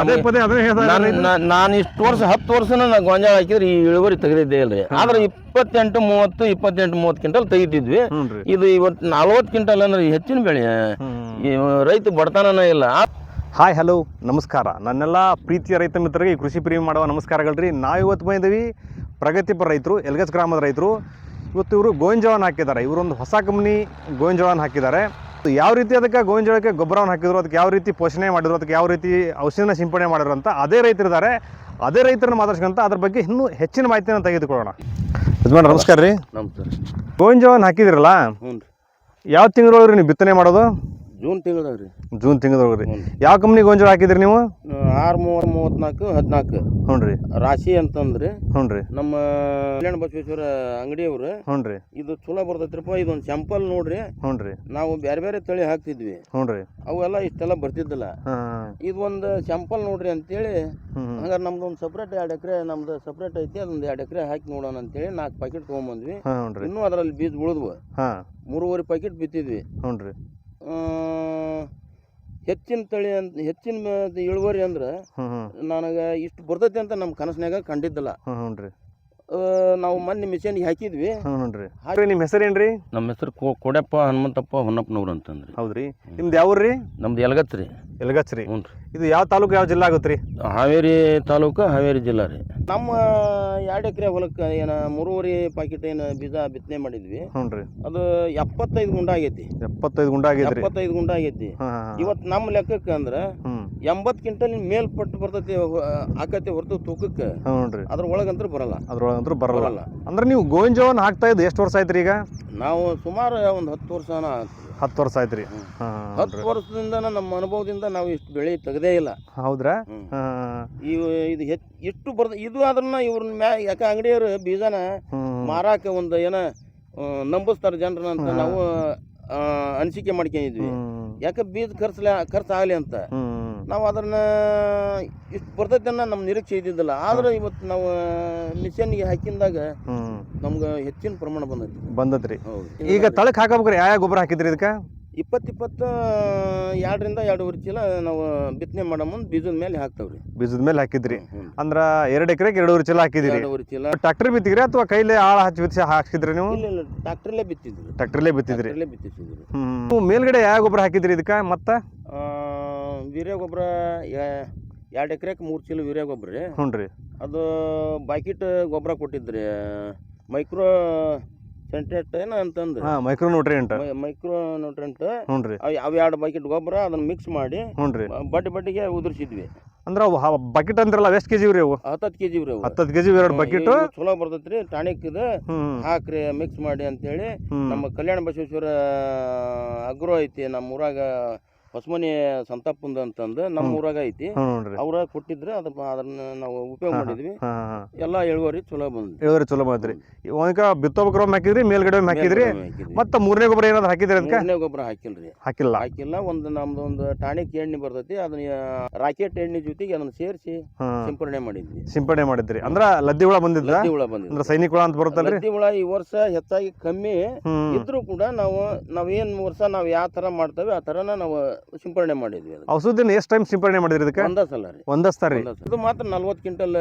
ಅದೇ ಪದೇ ಅದೇ ಹೇಳ್ತಾರೆ ನಾನ್- ಇಷ್ಟು ವರ್ಷ ಹತ್ತು ವರ್ಷನ ನಾ ಗೊಂಜಾಳ ಹಾಕಿದ್ರೆ ಈ ಇಳುವರಿ ತೆಗೆದಿದ್ದೇ ಇಲ್ರಿ. ಆದ್ರೆ ಇಪ್ಪತ್ತೆಂಟು ಮೂವತ್ತು ಇಪ್ಪತ್ತೆಂಟು ಮೂವತ್ತು ಕ್ವಿಂಟಲ್ ತೆಗಿತಿದ್ವಿ ಇದು ಇವತ್ತು ನಲ್ವತ್ತು ಕ್ವಿಂಟಲ್ ಅಂದ್ರೆ ಹೆಚ್ಚಿನ ಬೆಳೆ. ರೈತ ಬಡತನನೇ ಇಲ್ಲ. ಹಾಯ್ ಹಲೋ ನಮಸ್ಕಾರ. ನನ್ನೆಲ್ಲ ಪ್ರೀತಿಯ ರೈತ ಮಿತ್ರರಿಗೆ ಈ ಕೃಷಿ ಪ್ರೇಮಿ ಮಾಡುವ ನಮಸ್ಕಾರಗಳ್ರಿ ನಾವು ಇವತ್ತು ಬಂದಿದ್ದೀವಿ ಪ್ರಗತಿಪರ ರೈತರು ಎಲ್ಗಸ್ ಗ್ರಾಮದ ರೈತರು. ಇವತ್ತು ಇವರು ಗೋವಿಂಜಾಳನ ಹಾಕಿದ್ದಾರೆ. ಇವರೊಂದು ಹೊಸ ಕಂಪ್ನಿ ಗೋವಿಂಜಾಳನ ಹಾಕಿದ್ದಾರೆ. ಯಾವ ರೀತಿ ಅದಕ್ಕೆ ಗೋವಿಂಜಾಳಕ್ಕೆ ಗೊಬ್ಬರವನ್ನು ಹಾಕಿದ್ರು ಅದಕ್ಕೆ ಯಾವ ರೀತಿ ಪೋಷಣೆ ಮಾಡಿದ್ರು ಅದಕ್ಕೆ ಯಾವ ರೀತಿ ಔಷಧಿನ ಸಿಂಪಡಣೆ ಮಾಡಿದ್ರು ಅಂತ ಅದೇ ರೈತರಿದ್ದಾರೆ. ಅದೇ ರೈತರನ್ನ ಮಾತಾಡ್ಸ್ಕೊಂತ ಅದ್ರ ಬಗ್ಗೆ ಇನ್ನೂ ಹೆಚ್ಚಿನ ಮಾಹಿತಿಯನ್ನು ತೆಗೆದುಕೊಳ್ಳೋಣ. ಯಜಮಾನ್ ನಮಸ್ಕಾರ ರೀ. ನಮಸ್ಕಾರ. ಗೋವಿನ ಜೋಳನ ಹಾಕಿದಿರಲ್ಲ? ಯಾವ ತಿಂಗಳೊಳಗೆ ನೀವು ಬಿತ್ತನೆ ಮಾಡೋದು? ಜೂನ್ ತಿಂಗಳದಾಗ ರೀ ಜೂನ್ ತಿಂಗಳದಾಗ ರೀ. ಯಾವ ಕಂಪ್ನಿ ಗೊಂಜಲ ಹಾಕಿದ್ರಿ ನೀವು? ಆರ್ ಮೂವತ್ತು ಮೂವತ್ನಾಲ್ಕು ಹದಿನಾಲ್ಕು. ಹ್ಞೂ ರೀ. ರಾಶಿ ಅಂತಂದ್ರಿ. ಹ್ಞೂ ರೀ. ನಮ್ಮ ಕಲ್ಯಾಣ ಬಸವೇಶ್ವರ ಅಂಗಡಿಯವ್ರು ಹ್ಞೂ ರೀ. ಇದು ಚಲೋ ಬರ್ತೈತ್ರಪ್ಪ ಇದೊಂದು ಸ್ಯಾಂಪಲ್ ನೋಡ್ರಿ. ಹ್ಞೂ ರೀ. ನಾವು ಬೇರೆ ಬೇರೆ ತಳಿ ಹಾಕ್ತಿದ್ವಿ. ಹ್ಞೂ ರೀ. ಅವೆಲ್ಲ ಇಷ್ಟೆಲ್ಲ ಬರ್ತಿದ್ದಿಲ್ಲ. ಇದೊಂದು ಇದು ಒಂದು ಸ್ಯಾಂಪಲ್ ನೋಡ್ರಿ ಅಂತೇಳಿ ಹಂಗ ಹಂಗಾರೆ ನಮ್ದು ಒಂದು ಸಪ್ರೇಟ್ ಎರಡು ಎಕರೆ ನಮ್ದು ಸಪ್ರೇಟ್ ಐತಿ ಅದೊಂದು ಎರಡು ಎಕರೆ ಹಾಕಿ ನೋಡೋಣ ಅಂತೇಳಿ ನಾಲ್ಕು ಪ್ಯಾಕೆಟ್ ತೊಗೊಂಬಂದ್ವಿ. ಇನ್ನೂ ಅದರಲ್ಲಿ ಬೀಜ ಉಳಿದ್ವು. ಮೂರುವರೆ ಪ್ಯಾಕೆಟ್ ಬಿತ್ತಿದ್ವಿ. ಹ್ಞೂ ರೀ. ಹೆಚ್ಚಿನ ತಳಿ ಅಂತ ಹೆಚ್ಚಿನ ಮ- ಇಳುವರಿ ಅಂದ್ರೆ ಹ್ಞೂ ಹ್ಞೂ ನನಗೆ ಇಷ್ಟು ಬರ್ತೈತಿ ಅಂತ ನಮ್ಮ ಕನಸಿನಾಗ ಕಂಡಿದ್ದಿಲ್ಲ. ಹ್ಞೂ ಹ್ಞೂ ರೀ. ಆ, ನಾವು ಮೊನ್ನೆ ಮಿಷನ್ಗೆ ಹಾಕಿದ್ವಿ. ಹ್ಞೂ ಹ್ಞೂ ರೀ. ಹಾಗೆ ನಿಮ್ಮ ನಮ್ಮ ಹೆಸರು ಕೊಡಪ್ಪ ಹನುಮಂತಪ್ಪ ಹೊನ್ನಪ್ಪನವ್ರು ಅಂತಂದ್ರಿ. ಹೌದ್ರಿ. ನಿಮ್ದು ಯಾವ್ರಿ ರೀ? ನಮ್ದು ಎಲಗತ್ ರೀ. ಎಲ್ಗಚ್ ರೀ. ಹ್ಞೂ ಇದು ಯಾವ ತಾಲೂಕು ಯಾವ ಜಿಲ್ಲಾ ಆಗುತ್ತೆ ರೀ? ಹಾವೇರಿ ತಾಲೂಕು ಹಾವೇರಿ ಜಿಲ್ಲಾ ರೀ. ನಮ್ಮ ಎರಡು ಎಕರೆ ಹೊಲಕ್ಕೆ ಏನ ಮೂರುವರೆ ಪಾಕಿಟ್ ಏನು ಬೀಜ ಬಿತ್ತನೆ ಮಾಡಿದ್ವಿ. ಹ್ಞೂ ರೀ ಅದು ಎಪ್ಪತ್ತೈದು ಗುಂಡ ಆಗೈತಿ. ಎಪ್ಪತ್ತೈದು ಗುಂಡ ಆಗೈತಿ ಎಪ್ಪತ್ತೈದು ಗುಂಡ ಆಗೈತಿ. ಇವತ್ತು ನಮ್ಮ ಲೆಕ್ಕಕ್ಕೆ ಅಂದ್ರೆ ಹ್ಞೂ ಎಂಬತ್ತು ಕ್ವಿಂಟಲ್ ಮೇಲ್ಪಟ್ಟು ಬರ್ತೈತಿ ಆಕತಿ ಹೊರತು ತೂಕಕ್ಕೆ. ಹ್ಞೂ ಅದ್ರ ಒಳಗಂತ್ರ ಬರಲ್ಲ. ಅದ್ರೊಳಗಂತ್ರ ಬರಲ್ಲ. ಬರಲ್ಲ. ಅಂದ್ರೆ ನೀವು ಗೋವಿನ ಹಾಕ್ತಾ ಇದ್ದು ಎಷ್ಟು ವರ್ಷ ಆಯ್ತು ಈಗ? ನಾವು ಸುಮಾರು ಒಂದು ಹತ್ತು ವರ್ಷನ ಹತ್ತು ವರ್ಷ ಆಯ್ತು ರೀ. ಹತ್ತು ವರ್ಷದಿಂದ ನಮ್ಮ ಅನುಭವದಿಂದ ನಾವು ಇಷ್ಟು ಬೆಳೆ ತೆಗದೇ ಇಲ್ಲ. ಹೌದ್ರಾ. ಇವು ಇದು ಹೆಚ್ಚು ಇಷ್ಟು ಬರ್ದ ಇದು ಆದ್ರನ್ನ ಇವ್ರನ್ನ ಮ್ಯಾ ಯಾಕೆ ಅಂಗಡಿಯವರು ಬೀಜನ ಮಾರಾಕ ಒಂದು ಏನ ನಂಬಸ್ತಾರ ಜನರನ್ನ ಅಂತ ನಾವು ಅನಿಸಿಕೆ ಮಾಡ್ಕೊಂಡಿದ್ವಿ. ಯಾಕೆ ಬೀಜ ಖರ್ಚು ಆಗಲಿ ಅಂತ? ನಾವು ಅದನ್ನ ಇಷ್ಟು ಬರ್ತೈತೆ ಅನ್ನೋ ನಮ್ಮ ನಿರೀಕ್ಷೆ ಇದ್ದಿದ್ದಿಲ್ಲ. ಆದ್ರೆ ಇವತ್ತು ನಾವು ಮಿಷನ್ಗೆ ಹಾಕಿದಾಗ ನಮ್ಗೆ ಹೆಚ್ಚಿನ ಪ್ರಮಾಣ ಬಂದೈತಿ. ಬಂದದ್ರಿ. ಈಗ ತಳಕ್ ಹಾಕಬೇಕ್ರಿ ಯಾವ ಗೊಬ್ಬರ ಹಾಕಿದ್ರಿ ಇದಕ್ಕೆ? ಇಪ್ಪತ್ತಿಪ್ಪತ್ತು ಇಪ್ಪತ್ತು ಎರಡರಿಂದ ಎರಡೂವರೆ ಚೀಲ ನಾವು ಬಿತ್ತನೆ ಮಾಡೋ ಮುಂದೆ ಬೀಜದ ಮೇಲೆ ಹಾಕ್ತವ್ರಿ. ಬೀಜದ ಮೇಲೆ ಹಾಕಿದ್ರಿ. ಅಂದ್ರ ಎರಡು ಎಕರೆಗೆ ಎರಡೂವರೆ ಚೀಲ ಹಾಕಿದ್ರಿ. ಎರಡೂವರೆ ಚೀಲ. ಟ್ರ್ಯಾಕ್ಟರ್ ಬಿತ್ತಿದ್ರಿ ಅಥವಾ ಕೈಲೇ ಆಳ ಹಚ್ಚಿ ಬಿತ್ತಿ ಹಾಕಿದ್ರಿ ನೀವು? ಇಲ್ಲ ಇಲ್ಲ ಟ್ರ್ಯಾಕ್ಟರ್ಲೇ ಬಿತ್ತಿದ್ರಿ. ಟ್ರಾಕ್ಟರ್ಲೇ ಬಿತ್ತಿದ್ರಿ ಹ್ಮ್ ಮೇಲ್ಗಡೆ ಯಾವ ಗೊಬ್ಬರ ಹಾಕಿದ್ರಿ ಇದಕ್ಕೆ ಮತ್ತ? ವೀರ್ಯ ಗೊಬ್ಬರ ಎರಡು ಎಕರೆಗೆ ಮೂರು ಚೀಲ ವೀರ್ಯ ಗೊಬ್ಬರ ರೀ. ಹ್ಞೂ ರೀ. ಅದು ಬಾಕಿಟ್ ಗೊಬ್ಬರ ಕೊಟ್ಟಿದ್ರಿ ಮೈಕ್ರೋ ಸೆಂಟ್ರೇಟ್ ಏನು ಅಂತಂದ್ರೆ. ಹಾಂ ಮೈಕ್ರೋ ನ್ಯೂಟ್ರಿಯೆಂಟ್ ಮೈಕ್ರೋ ನ್ಯೂಟ್ರಿಯೆಂಟ್ ಹ್ಞೂ ರೀ ಅವು ಎರಡು ಬಕೆಟ್ ಗೊಬ್ಬರ ಅದನ್ನ ಮಿಕ್ಸ್ ಮಾಡಿ ಹ್ಞೂ ರೀ ಬಡ್ಡಿ ಬಡ್ಡಿಗೆ ಉದುರಿಸಿದ್ವಿ. ಅಂದ್ರೆ ಅವು ಬಕೆಟ್ ಅಂದ್ರಲ್ಲ ಎಷ್ಟು ಕೆಜಿ ರೀ ಅವು? ಹತ್ತತ್ತು ಕೆ ಜಿ ರೀ ಅವು. ಹತ್ತತ್ತು ಕೆಜಿ ಎರಡು ಬಕೆಟ್. ಚಲೋ ಬರ್ತೈತ್ರಿ ಟಾನಿಕ್ ಇದು. ಹಾಕ್ರಿ ಮಿಕ್ಸ್ ಮಾಡಿ ಅಂತೇಳಿ. ನಮ್ಮ ಕಲ್ಯಾಣ ಬಸವೇಶ್ವರ ಅಗ್ರೋ ಐತಿ ನಮ್ಮ ಊರಾಗ ಹೊಸಮನಿ ಸಂತಾಪುಂದ ಅಂತಂದು ನಮ್ಮ ಊರಾಗ ಐತಿ. ನೋಡ್ರಿ. ಅವ್ರ ಕೊಟ್ಟಿದ್ರೆ ಅದ ಅದನ್ನ ನಾವು ಉಪಯೋಗ ಮಾಡಿದ್ವಿ. ಎಲ್ಲಾ ಇಳುವರಿ ಚಲೋ ಬಂದ್ ಇಳುವರಿ ಚಲೋ ಬಂದ್ರಿ. ಒನಕ ಬಿತ್ತೋಬೇಕ್ರ ಹಾಕಿದ್ರಿ ಮೇಲ್ಗಡೆ ಹಾಕಿದ್ರಿ? ಮತ್ತ ಮೂರನೇ ಗೊಬ್ಬರ ಏನಾದ್ರು ಹಾಕಿದ್ರಿ ಅದಕ್ಕೆ? ಮೂರನೇ ಗೊಬ್ಬರ ಹಾಕಿಲ್ರಿ. ಹಾಕಿಲ್ಲ. ಹಾಕಿಲ್ಲ ಒಂದು ನಮ್ದು ಒಂದು ಟಾನಿಕ್ ಎಣ್ಣೆ ಬರ್ತೈತಿ ಅದನ್ನ ರಾಕೆಟ್ ಎಣ್ಣೆ ಜೊತೆಗೆ ಅದನ್ನ ಸೇರಿಸಿ ಸಿಂಪಡಣೆ ಮಾಡಿದ್ವಿ. ಸಿಂಪಡಣೆ ಮಾಡಿದ್ರಿ. ಅಂದ್ರ ಲದ್ದಿ ಹುಳ ಬಂದಿದ್ ಲದ್ದಿ ಹುಳ ಅಂದ್ರ ಸೈನಿಕ ಹುಳ ಅಂತ ಬರುತ್ತೆ ಲದ್ದಿ ಹುಳ ಈ ವರ್ಷ ಹೆಚ್ಚಾಗಿ ಕಮ್ಮಿ. ಇದ್ರು ಇದ್ರೂ ಕೂಡ ನಾವು ನಾವೇನ್ ವರ್ಷ ನಾವ್ ಯಾವ ತರ ಮಾಡ್ತೇವೆ ಆ ತರನ ನಾವು ಸಿಂಪಡಣೆ ಮಾಡಿದ್ವಿ. ಔಷಧಿನ ಎಷ್ಟು ಟೈಮ್ ಸಿಂಪರಣೆ ಮಾಡಿದ್ರಿ ಇದಕ್ಕೆ? ಒಂದ ಸಲ ರೀ. ಒಂದಸ್ತಾರಿ ಒಂದ ಸಲ. ಇದು ಮಾತ್ರ ನಲ್ವತ್ತು ಕ್ವಿಂಟಲ್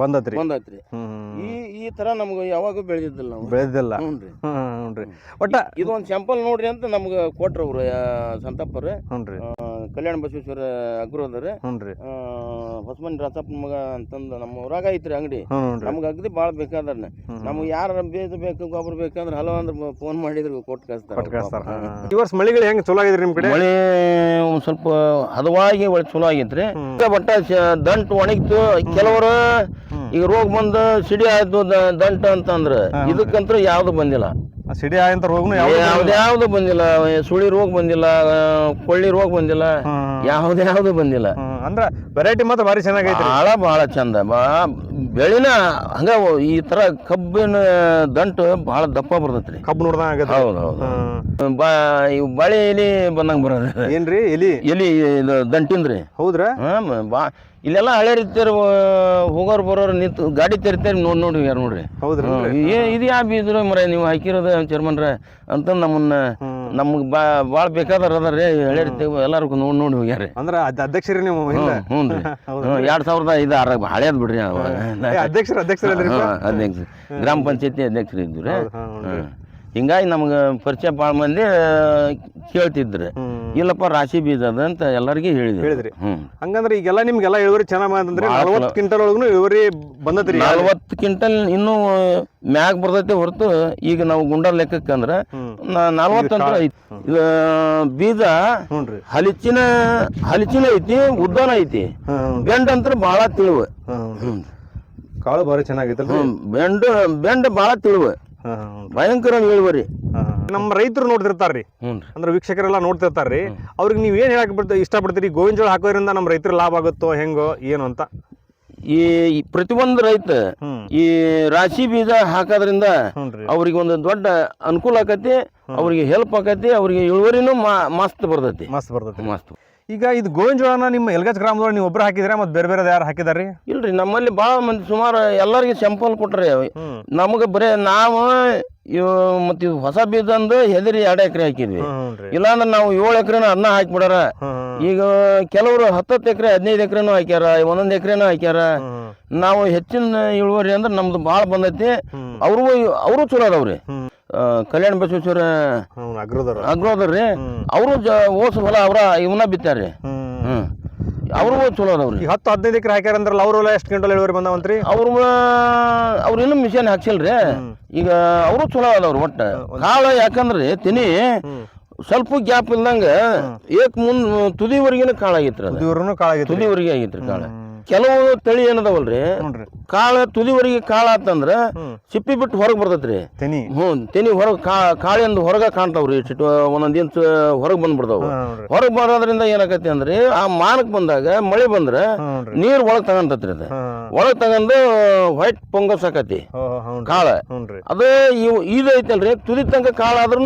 ಬಂದತ್ರಿ. ಬಂದೈತ್ರಿ. ಈ ಈ ತರ ನಮ್ಗೆ ಯಾವಾಗೂ ಬೆಳೆದಿದ್ದಿಲ್ಲ ನಾವು. ಬೆಳೆದಿಲ್ಲ. ಹ್ಞೂನ್ರಿ ಹ್ಞೂ ಒಟ್ಟ ಇದು ಒಂದು ಸ್ಯಾಂಪಲ್ ನೋಡ್ರಿ ಅಂತ ನಮ್ಗೆ ಕೊಟ್ರು ಅವರು ಸಂತಪ್ಪರು. ಹ್ಞೂ ರೀ. ಕಲ್ಯಾಣ ಬಸವೇಶ್ವರ ಅಗ್ರೋದರ ಹ್ಞೂ ರೀ. ಹೊಸಮನಿ ರಾಸಪ್ಪನ ಮಗ ಅಂತಂದು ನಮ್ಮ ಊರಾಗ ಐತ್ರಿ ಅಂಗಡಿ. ನಮ್ಗೆ ಅಗದಿ ಭಾಳ ಬೇಕಾದ್ರೆ. ನಮ್ಗೆ ಯಾರ ಬೀಜ ಬೇಕು ಗೊಬ್ಬರ ಬೇಕಂದ್ರೆ ಹಲೋ ಅಂದ್ರೆ ಫೋನ್ ಮಾಡಿದ್ರು ಕೊಟ್ಟು ಕಳಿಸ್ತಾರೆ ಈ ವರ್ಷ ಮಳಿಗಳು ಹೆಂಗ್ ಚಲೋ ಆಗಿದ್ರಿ ನಿಮ್ ಕಡೆ? ಮಳೆ ಒಂದು ಸ್ವಲ್ಪ ಹದವಾಗಿ ಒಳ್ಳೆ ಚಲೋ ಆಗೈತ್ರಿ. ಬಟ್ಟ ದಂಟು ಒಣಗಿತು ಕೆಲವರು. ಈಗ ರೋಗ ಬಂದು ಸಿಡಿ ಆಯ್ತು ದಂಟ ಅಂತಂದ್ರ ಹಾ, ಇದಕ್ಕಂತ್ರ ಯಾವ್ದು ಬಂದಿಲ್ಲ. ಸಿಡಿ ಆಯಂತ ರೋಗನು ಯಾವ ಯಾವ್ದು ಯಾವ್ದು ಬಂದಿಲ್ಲ ಸುಳಿ ರೋಗ ಬಂದಿಲ್ಲ ಕೊಳ್ಳಿ ರೋಗ ಬಂದಿಲ್ಲ ಯಾವ್ದು ಯಾವ್ದು ಬಂದಿಲ್ಲ. ಅಂದ್ರ ವೆರೈಟಿ ಮಾತ್ರ ಭಾರಿ ಚೆನ್ನಾಗೈತಿ ಭಾಳ ಭಾಳ ಚಂದ ಬಾ ಬೆಳಿನ ಹಂಗ ಈ ತರ ಕಬ್ಬಿನ ದಂಟು ಬಹಳ ದಪ್ಪ ಬರ್ತೈತ್ರಿ. ಕಬ್ಬು ನೋಡ್ದಂಗ ಆಗತ್ತೆ ಹೌದು ಹೌದು ಬಾ ಇವು ಬಾಳೆ ಎಲೆ ಬಂದಂಗ ಬರೋದು. ಏನ್ರಿ ಎಲಿ? ಎಲಿ ಇದು ದಂಟಿಂದ್ರಿ ಹೌದ್ರ? ಹಾಂ ಬಾ ಇಲ್ಲೆಲ್ಲ ಹಳೆ ರೀತಿಯರು ಹೋಗೋರು ಬರೋರು ನಿಂತು ಗಾಡಿ ತೆರಿತಾರೆ ನೋಡಿ ನೋಡಿ ಯಾರು ನೋಡ್ರಿ. ಹೌದ್ರಿ ಏ ಇದು ಯಾವ ಬೀಜರು ಮರ ನೀವು ಹಾಕಿರೋದು ಚೇರ್ಮನ್ರ ಅಂತ ನಮ್ಮನ್ನ ನಮ್ಗೆ ಬಾ ಭಾಳ ಬೇಕಾದ್ರ ಅದಾರೆ ಹೇಳಿರ್ತಿ ಎಲ್ಲಾರು ನೋಡಿ ನೋಡಿ ಹೋಗ್ಯಾರ ಅಂದ್ರೆ ಅದ್- ಅಧ್ಯಕ್ಷರೇ ನೀವು ಹಿಂದೆ ಹ್ಞೂ ರೀ. ಎರಡು ಹ್ಞೂ ಸಾವಿರದ ಐದು ಆರ ಹಳೇದ್ ಬಿಡ್ರಿ ಅವಾಗ. ಏ, ಅಧ್ಯಕ್ಷರು ಹ್ಞೂ ಅಧ್ಯಕ್ಷ ಗ್ರಾಮ ಪಂಚಾಯತಿ ಅಧ್ಯಕ್ಷರು ಇದ್ರು. ರೀ ಹೌದು, ಹಾ, ಹೌದು. ಹಿಂಗಾಗಿ ನಮ್ಗೆ ಪರಿಚಯ ಭಾಳ ಮಂದಿ ಕೇಳ್ತಿದ್ರು. ಹ್ಮ್. ಇಲ್ಲಪ್ಪ ರಾಶಿ ಬೀಜ ಅದ ಅಂತ ಎಲ್ಲರಿಗೂ ಹೇಳಿದ್ರು ಹೇಳಿದ್ರಿ. ಹ್ಮ್. ಹಂಗಂದ್ರೆ ಈಗೆಲ್ಲ ನಿಮ್ಗೆಲ್ಲ ಇಳುವರಿ ಚೆನ್ನಾಗಿ ಬಂದ್ರೆ ಭಾಳ ನಲ್ವತ್ತು ಕ್ವಿಂಟಲ್ ಒಳಗೂ ಇಳುವರಿ ಬಂದದ್ರಿ ನಲ್ವತ್ತು ಕ್ವಿಂಟಲ್ ಇನ್ನೂ ಮ್ಯಾಗ ಬರ್ತೈತೆ ಹೊರತು ಈಗ ನಾವು ಗುಂಡ ಲೆಕ್ಕಕ್ಕೆ ಅಂದ್ರೆ ಹ್ಮ್. ನಲ್ವತ್ತು ಅಂತ ಐತಿ. ಇದು ಬೀಜ ಹಲಿಚಿನ ಹಲಿಚಿನ ಐತಿ ಉದ್ದನ ಐತಿ. ಹ್ಮ್ ಬೆಂಡ್ ಅಂತ ಭಾಳ ತಿಳಿವು. ಹ್ಮ್. ಕಾಳು ಭಾರಿ ಚೆನ್ನಾಗೈತಲ್ರಿ. ಹ್ಮ್. ಬೆಂಡ್ ಬೆಂಡ್ ಭಾಳ ತಿಳಿವು. ಭಯಂಕರ ಇಳುವರಿ. ಹಾ. ನಮ್ಮ ರೈತರು ನೋಡ್ತಿರ್ತಾರ್ರಿ ಅಂದ್ರೆ ವೀಕ್ಷಕರೆಲ್ಲ ನೋಡ್ತಿರ್ತಾರ್ರಿ ಅವ್ರಿಗೆ ನೀವು ಏನು ಹೇಳಕ್ ಬಿಡ್ತಾ ಇಷ್ಟಪಡ್ತೀರಿ? ಗೋವಿನ ಜೋಳ ಹಾಕೋದ್ರಿಂದ ನಮ್ಮ ರೈತರು ಲಾಭ ಆಗುತ್ತೋ ಹೆಂಗೋ ಏನು ಅಂತ? ಈ ಪ್ರತಿಯೊಂದು ರೈತ ಈ ರಾಶಿ ಬೀಜ ಹಾಕೋದ್ರಿಂದ ಅವ್ರಿಗೆ ಒಂದು ದೊಡ್ಡ ಅನುಕೂಲ ಆಕತಿ ಅವ್ರಿಗೆ ಹೆಲ್ಪ್ ಆಕತಿ ಅವ್ರಿಗೆ ಇಳುವರಿನೂ ಮಸ್ತ್ ಬರ್ತೈತಿ. ಮಸ್ತ್ ಬರ್ತೈತಿ. ಮಸ್ತ್. ಈಗ ಇದು ಗೋವಿನ ಜೋಳನ ನಿಮ್ಮ ಎಲ್ಗಜ್ ಗ್ರಾಮದೊಳಗೆ ನೀವು ಒಬ್ಬರು ಹಾಕಿದ್ರೆ ಮತ್ತೆ ಬೇರೆ ಬೇರೆ ಯಾರು ಹಾಕಿದಾರಿ ಇಲ್ರಿ ನಮ್ಮಲ್ಲಿ ಭಾಳ ಮಂದಿ ಸುಮಾರು ಎಲ್ಲರಿಗೆ ಸ್ಯಾಂಪಲ್ ಕೊಟ್ರಿ ನಮಗೆ ಬರೇ ನಾವು ಇವು ಮತ್ತೆ ಇದು ಹೊಸ ಬೀಜ ಅಂದು ಹೆದರಿ ಎರಡು ಎಕರೆ ಹಾಕಿದ್ವಿ. ಇಲ್ಲಾಂದ್ರೆ ನಾವು ಏಳು ಎಕರೆನ ಅದನ್ನ ಹಾಕ್ಬಿಡಾರ. ಈಗ ಕೆಲವರು ಹತ್ತತ್ತು ಎಕರೆ ಹದಿನೈದು ಎಕರೆನೂ ಹಾಕ್ಯಾರ ಒಂದೊಂದು ಎಕರೆನೂ ಹಾಕ್ಯಾರ. ನಾವು ಹೆಚ್ಚಿನ ಇಳುವರಿ ಅಂದ್ರೆ ನಮ್ದು ಭಾಳ ಬಂದೈತಿ. ಅವರು ಅವರು ಚಲೋ ಅದಾವ್ರಿ ಕಲ್ಯಾಣ ಬಸವೇಶ್ವರ ಅಗ್ರೋದರ್ ರೀ. ಅವರು ಓಸ್ ಹೊಲ ಅವ್ರ ಇವನ್ನ ಬಿತ್ತಾರ್ರಿ ಅವ್ರಿಗೂ ಚಲೋ ಅದಾವ್ರಿ. ಈಗ ಹತ್ತು ಹದಿನೈದು ಎಕರೆ ಹಾಕ್ಯಾರ ಅಂದ್ರಲ್ಲ ಅವರೆಲ್ಲ ಎಷ್ಟು ಕ್ವಿಂಟಲ್ ಇಳುವರಿ ಬಂದವಂತ್ರಿ? ಅವ್ರು ಅವ್ರು ಇನ್ನೂ ಮಿಷನ್ ಹಾಕ್ಸಿಲ್ರಿ. ಈಗ ಅವರು ಚಲೋ ಅದಾವ್ರಿ ಒಟ್ಟು. ಕಾಳ ಯಾಕಂದ್ರೆ ತಿನಿ. ಸ್ವಲ್ಪ ಗ್ಯಾಪ್ ಇಲ್ದಂಗ ಏಕ್ ಮುಂದ್ ತುದಿವರೆಗಿನ ಕಾಳಾಗಿತ್ರಿ ಅದು. ಇವ್ರೂ ಕಾಳಾಗೈತಿ ತುದಿವರೆಗೆ ಆಗಿತ್ರಿ ಕಾಳ. ಕೆಲವು ತಳಿ ಏನದವಲ್ರಿ? ನೋಡ್ರಿ ಕಾಳ ತುದಿವರೆಗೆ ಕಾಳ ಆತಂದ್ರ. ಸಿಪ್ಪಿ ಬಿಟ್ಟು ಹೊರಗೆ ಬರ್ತೈತ್ರಿ. ತೆನಿ. ಹ್ಞೂ ತೆನಿ ಹೊರಗೆ ಕಾಳಿಂದ ಹೊರಗೆ ಕಾಣ್ತಾವ್ರಿ ಇಷ್ಟು ಒಂದೊಂದು ಇಂಚ್ ಹೊರಗೆ ಬಂದ್ಬಿಡ್ತಾವ. ಹೊರಗ್ ಬರೋದ್ರಿಂದ ಏನಾಗತ್ತೆ ಅಂದ್ರೆ ಆ ಮಾನಕ್ ಬಂದಾಗ ಮಳೆ ಬಂದ್ರೆ ನೀರ್ ಒಳಗೆ ತಗೊಂತತ್ರಿ ಅದು. ಒಳಗೆ ತಗೊಂಡು ವೈಟ್ ಪೊಂಗಸ್ ಆಕತಿ ಕಾಳ. ಅದೇ ಇವು ಇದು ಐತಲ್ರಿ ತುದಿ ತನಕ ಕಾಳ ಆದ್ರೂ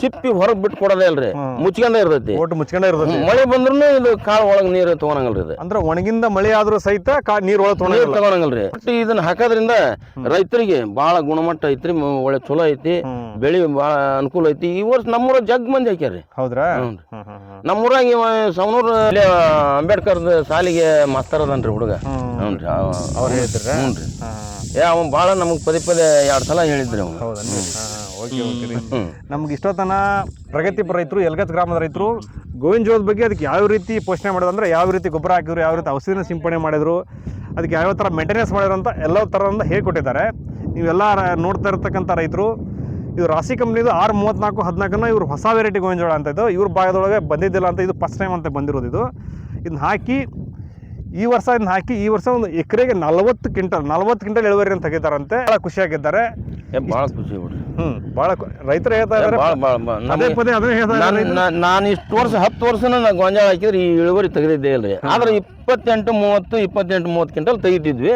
ಸಿಪ್ಪಿ ಹೊರಗೆ ಬಿಟ್ಟು ಕೊಡೋದೇ ಅಲ್ರಿ. ಮುಚ್ಕೊಂಡೇ ಇರ್ತೈತಿ. ಒಟ್ಟು ಮುಚ್ಕೊಂಡೇ ಇರ್ತೈತಿ. ಮಳೆ ಬಂದ್ರೂ ಇದು ಕಾಳು ಒಳಗೆ ನೀರು ತಗೊಳಂಗಲ್ರಿ ಇದು. ಅಂದ್ರೆ ಒಣಗಿಂದ ಮಳೆ ಆದ್ರೂ ಸಹಿತ ಕಾ ನೀರು ಒಳ ತಗೊಳಂಗಲ್ರಿ ಒಟ್ಟು ಇದನ್ನ ಹಾಕೋದ್ರಿಂದ ರೈತರಿಗೆ ಬಹಳ ಗುಣಮಟ್ಟ ಐತ್ರಿ ಮ- ಒಳ್ಳೆ ಚಲೋ ಐತಿ ಬೆಳಿ ಬಹಳ ಅನುಕೂಲ ಐತಿ. ಈ ವರ್ಷ ನಮ್ಮೂರ ಜಗ್ ಮಂದಿ ಹಾಕ್ಯಾರ್ರಿ. ಹೌದ್ರಾ? ಹ್ಮ್. ಹ್ಮ್ ಹ್ಮ್ ನಮ್ಮೂರಾಗ ಇವ ಸವನೂರು ಅಂಬೇಡ್ಕರ್ದ ಸಾಲಿಗೆ ಮಾಸ್ತರ್ ಅದನ್ರಿ ಹುಡುಗ. ಹ್ಞೂ ರೀ ಅವ್ರು ಹೇಳಿದ್ರ? ಹ್ಞೂ ರೀ ಹಾಂ. ಏ ಅವ ಭಾಳ ನಮಗೆ ಪದೇ ಪದೇ ಎರಡು ಸಲ ಹೇಳಿದ್ರಿ ಅವನು ಹೌದನ್ರಿ. ಹಾಂ ಓಕೆ ಓಕೆ ರೀ. ನಮ್ಗೆ ಇಷ್ಟೊತ್ತನ ಪ್ರಗತಿಪರ ರೈತರು ಎಲ್ಗತ್ ಗ್ರಾಮದ ರೈತರು ಗೋವಿನ ಜೋಳದ ಬಗ್ಗೆ ಅದಕ್ಕೆ ಯಾವ ರೀತಿ ಪೋಷಣೆ ಮಾಡೋದು ಅಂದರೆ ಯಾವ ರೀತಿ ಗೊಬ್ಬರ ಹಾಕಿದ್ರು, ಯಾವ ರೀತಿ ಔಷಧಿನ ಸಿಂಪಡಣೆ ಮಾಡಿದ್ರು, ಅದಕ್ಕೆ ಯಾವ ಥರ ಮೇಂಟೆನೆನ್ಸ್ ಮಾಡಿದ್ರು ಅಂತ ಎಲ್ಲ ಥರದಿಂದ ಹೇಳ್ಕೊಟ್ಟಿದ್ದಾರೆ. ನೀವೆಲ್ಲ ನೋಡ್ತಾ ಇರ್ತಕ್ಕಂಥ ರೈತರು, ಇದು ರಾಶಿ ಕಂಪ್ನಿದು ಆರು ಮೂವತ್ತ್ನಾಲ್ಕು ಹದಿನಾಲ್ಕನ್ನ ಇವರು ಹೊಸ ವೆರೈಟಿ ಗೋವಿನ ಜೋಳ ಅಂತ ಇದು, ಇವ್ರ ಭಾಗದೊಳಗೆ ಬಂದಿದ್ದಿಲ್ಲ ಅಂತ ಇದು ಫಸ್ಟ್ ಟೈಮ್ ಅಂತ ಬಂದಿರೋದು ಇದು. ಇದನ್ನ ಹಾಕಿ ಈ ವರ್ಷ ಇದನ್ನ ಹಾಕಿ ಈ ವರ್ಷ ಒಂದು ಎಕರೆಗೆ ನಲವತ್ತು ಕ್ವಿಂಟಲ್ ನಲವತ್ತು ಕ್ವಿಂಟಲ್ ಇಳುವರಿ ಅಂತ ತೆಗಿತಾರಂತೆ ಭಾಳ ಖುಷಿಯಾಗಿದ್ದಾರೆ ಭಾಳ ಖುಷಿ ಬಿಡ್ರಿ. ಹ್ಮ್ ಭಾಳ ರೈತರು ಹೇಳ್ತಾ ಇದ್ದಾರೆ. ಭಾಳ ಭಾಳ ಅದೇ ಪದೇ ಅದೇ ಹೇಳ್ತಾ ಇದ್ದಾರೆ ನಾನು ಇಷ್ಟು ವರ್ಷ ಹತ್ತು ವರ್ಷನ ಗೊಂಜಾಳ ಹಾಕಿದ್ರೆ ಈ ಇಳುವರಿ ತೆಗೆದಿದ್ದೇ ಇಲ್ರಿ. ಆದ್ರೆ ಇಪ್ಪತ್ತೆಂಟು ಮೂವತ್ತು ಇಪ್ಪತ್ತೆಂಟು ಮೂವತ್ತು ಕ್ವಿಂಟಲ್ ತೆಗಿತಿದ್ವಿ.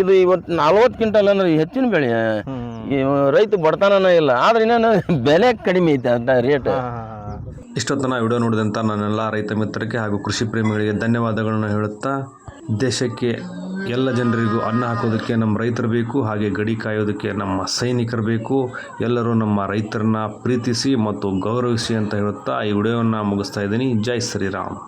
ಇದು ಇವತ್ತು ನಲ್ವತ್ತು ಕ್ವಿಂಟಲ್ ಅಂದ್ರೆ ಹೆಚ್ಚಿನ ಬೆಳೆ. ರೈತ ಬಡತನನೇ ಇಲ್ಲ. ಆದ್ರೆ ಇನ್ನೇನು ಬೆಲೆ ಕಡಿಮೆ ಐತೆ ಅಂತ ರೇಟ್ ಇಷ್ಟೊತ್ತನ ವಿಡಿಯೋ ನೋಡಿದಂಥ ನನ್ನೆಲ್ಲ ರೈತ ಮಿತ್ರರಿಗೆ ಹಾಗೂ ಕೃಷಿ ಪ್ರೇಮಿಗಳಿಗೆ ಧನ್ಯವಾದಗಳನ್ನು ಹೇಳುತ್ತಾ, ದೇಶಕ್ಕೆ ಎಲ್ಲ ಜನರಿಗೂ ಅನ್ನ ಹಾಕೋದಕ್ಕೆ ನಮ್ಮ ರೈತರು ಬೇಕು, ಹಾಗೆ ಗಡಿ ಕಾಯೋದಕ್ಕೆ ನಮ್ಮ ಸೈನಿಕರು ಬೇಕು, ಎಲ್ಲರೂ ನಮ್ಮ ರೈತರನ್ನ ಪ್ರೀತಿಸಿ ಮತ್ತು ಗೌರವಿಸಿ ಅಂತ ಹೇಳುತ್ತಾ ಈ ವಿಡಿಯೋವನ್ನು ಮುಗಿಸ್ತಾ ಇದ್ದೀನಿ. ಜೈ ಶ್ರೀರಾಮ್.